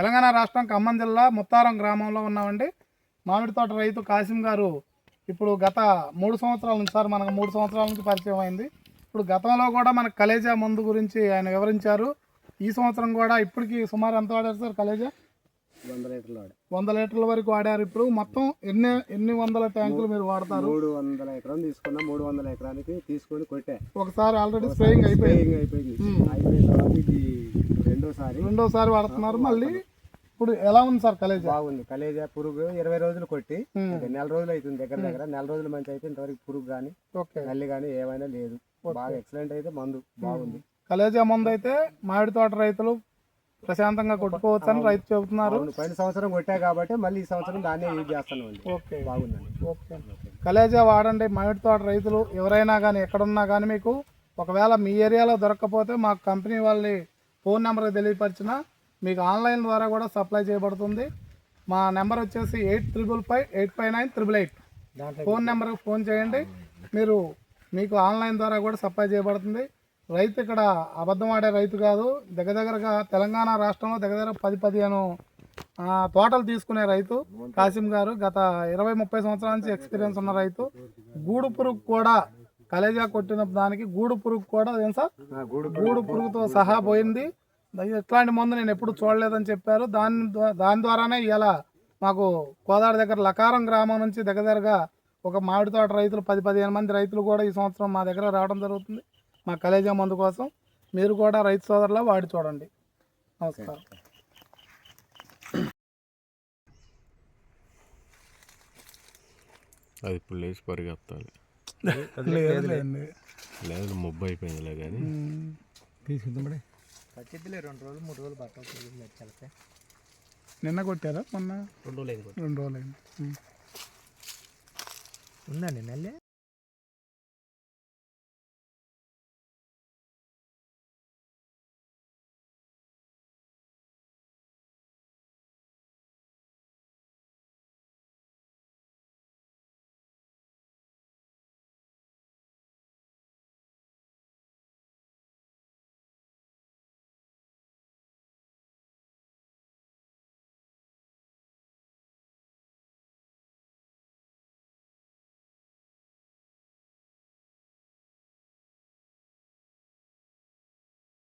తెలంగాణ రాష్ట్రం ఖమ్మం జిల్లా ముత్తారం గ్రామంలో ఉన్నామండి. మామిడి తోట రైతు కాసిం గారు ఇప్పుడు గత మూడు సంవత్సరాల నుంచి సార్ మనకు మూడు సంవత్సరాల నుంచి పరిచయం అయింది. ఇప్పుడు గతంలో కూడా మనకు కలేజా మందు గురించి ఆయన వివరించారు. ఈ సంవత్సరం కూడా ఇప్పటికి సుమారు ఎంత వాడారు సార్ కలేజా? వంద లీటర్లు వంద లీటర్ల వరకు వాడారు ఇప్పుడు. మొత్తం ఎన్ని ఎన్ని వందల ట్యాంకులు మీరు వాడతారు? మూడు వందల ఎకరం తీసుకున్నా. మూడు వందల ఎకరానికి తీసుకొని కొట్టే. ఒకసారి ఆల్రెడీ స్ప్రేయింగ్ అయిపోయింది. అయిపోయింది. అయిపోయిన తర్వాత ఇది రెండోసారి. రెండోసారి వాడుతున్నారు. మళ్ళీ ఇప్పుడు ఎలా ఉంది సార్ కలేజా? బాగుంది. కలేజా పురుగు ఇరవై రోజులు కొట్టి నెల రోజులు అవుతుంది దగ్గర దగ్గర. నెల రోజులు మంచి అయితే ఇంతవరకు పురుగు కానీ నల్లి కానీ ఏమైనా లేదు. బాగా ఎక్సలెంట్ అయితే మందు బాగుంది. కలేజా మందు అయితే మామిడి తోట రైతులు ప్రశాంతంగా కొట్టుకోవచ్చు అని రైతు చెబుతున్నారు. పోయిన సంవత్సరం కొట్టా కాబట్టి మళ్ళీ ఈ సంవత్సరం దాన్నే యూజ్ చేస్తాను ఓకే. బాగుందండి. ఓకే. కలేజా వాడండి. మామిడి తోట రైతులు ఎవరైనా కానీ ఎక్కడున్నా కానీ మీకు ఒకవేళ మీ ఏరియాలో దొరకకపోతే మా కంపెనీ వాళ్ళని ఫోన్ నెంబర్ తెలియపరిచిన మీకు ఆన్లైన్ ద్వారా కూడా సప్లై చేయబడుతుంది. మా నెంబర్ వచ్చేసి eight triple five eight five nine triple eight. Phone నెంబర్కి ఫోన్ చేయండి. మీరు మీకు ఆన్లైన్ ద్వారా కూడా సప్లై చేయబడుతుంది. రైతు ఇక్కడ అబద్ధం ఆడే రైతు కాదు. దగ్గర దగ్గరగా తెలంగాణ రాష్ట్రంలో దగ్గర దగ్గర పది పదిహేను తోటలు తీసుకునే రైతు కాసిం గారు. గత ఇరవై ముప్పై సంవత్సరాల నుంచి ఎక్స్పీరియన్స్ ఉన్న రైతు. గూడు పురుగు కూడా కలేజా కొట్టిన దానికి గూడు పురుగు కూడా ఏం సార్ గూడు గూడు పురుగుతో సహా పోయింది. ఇట్లాంటి మందు నేను ఎప్పుడు చూడలేదని చెప్పారు. దాని దాని ద్వారానే ఇలా మాకు కోదాడ దగ్గర లకారం గ్రామం నుంచి దగ్గర దగ్గరగా ఒక మామిడి తోట రైతులు పది పదిహేను మంది రైతులు కూడా ఈ సంవత్సరం మా దగ్గర రావడం జరుగుతుంది. మా కలేజా మందు కోసం మీరు కూడా రైతు సోదరులా వాడి చూడండి. నమస్కారం. అది ఇప్పుడు లేచి పరిగెత్తాలి. లేదు లేదండి లేదు ముబ్బు అయిపోయిందిలే కానీ. పచ్చిద్దిలే రెండు రోజులు మూడు రోజులు బట్ట నిన్న కొట్టారా మొన్న? రెండు రోజులు రెండు రోజులు అయింది. ఉందండి నెల్లి